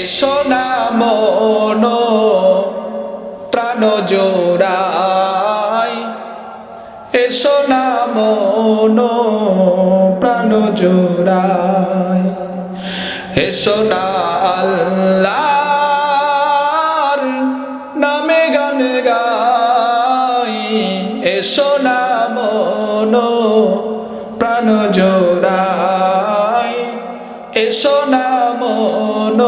এসো না মন প্রাণ জোড়াই। এসো না মন প্রাণ জোড়াই। এসো না আল্লাহর নামে গান গাই। এসো না মন প্রাণ জোড়াই। এসো না মন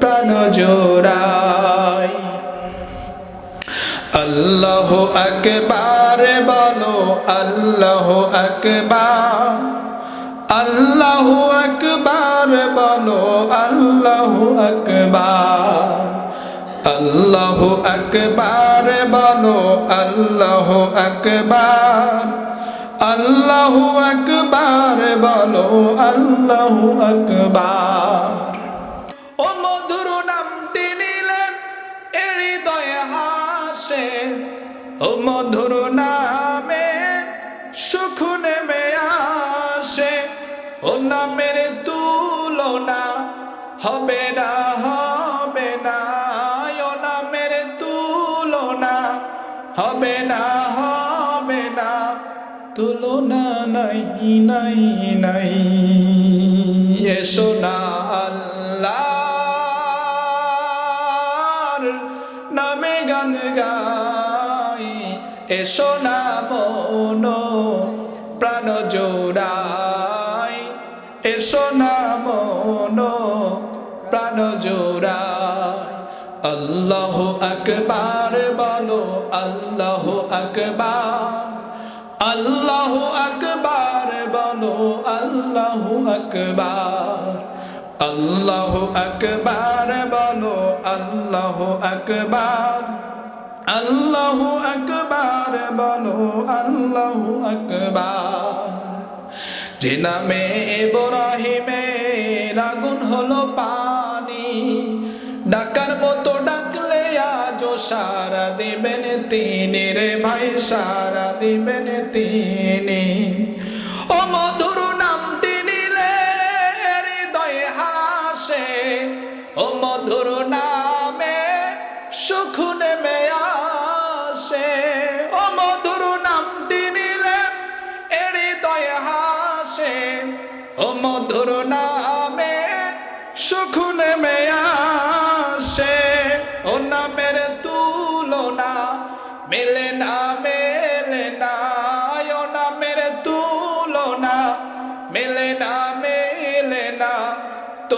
প্রাণ জোড়াই। আল্লাহ আকবার বলো, আল্লাহ আকবার। আল্লাহ আকবার বলো, আল্লাহ আকবার। আল্লাহ আকবার বলো, আল্লাহ আকবার। আল্লাহ আকবার, বলো আল্লাহ আকবার। ও মধুর নামটি নিলে হৃদয়ে হাসে ও মধুর নামে সুখ নেমে আসে। ও নামের তুলনা হবে না তুলনা নাই নাই নাই। এসো না আল্লাহর নামে গান গাই। এসো না মন প্রাণ জোড়াই। এসো না মন প্রাণ জোড়াই। আল্লাহ আকবার বলো, আল্লাহ আকবার। আল্লাহ আকবার বলো, আল্লাহ আকবার। আল্লাহ আকবার বলো, আল্লাহ আকবার। আল্লাহ আকবার বলো, আল্লাহ আকবার। যে নামে এব্রাহিমের আগুন হলো পানি সারা দিবেন তিনি রে ভাই, সারা দিবেন তিনি। ও মধুর নামটি নিলে হৃদয়ে হাসে, ও মধুর নামে সুখ নেমে আসে ও মধুর নামটি নিলে হৃদয়ে হাসে, ও মধুর নামে সুখ নেমে আসে ও নামের